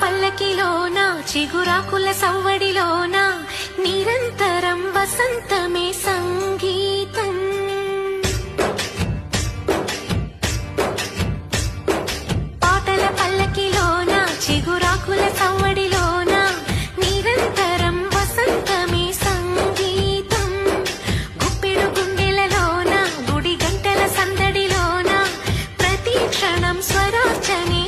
పల్లకిలోన చిగురాకుల సవ్వడిలోన నిరంతరం వసంతమే సంగీతం. పాటల పల్లకిలోన చిగురాకుల సవ్వడిలోన నిరంతరం వసంతమే సంగీతం. గుండెలలోన గుడి గంటల సందడిలోన ప్రతి క్షణం స్వరాచనే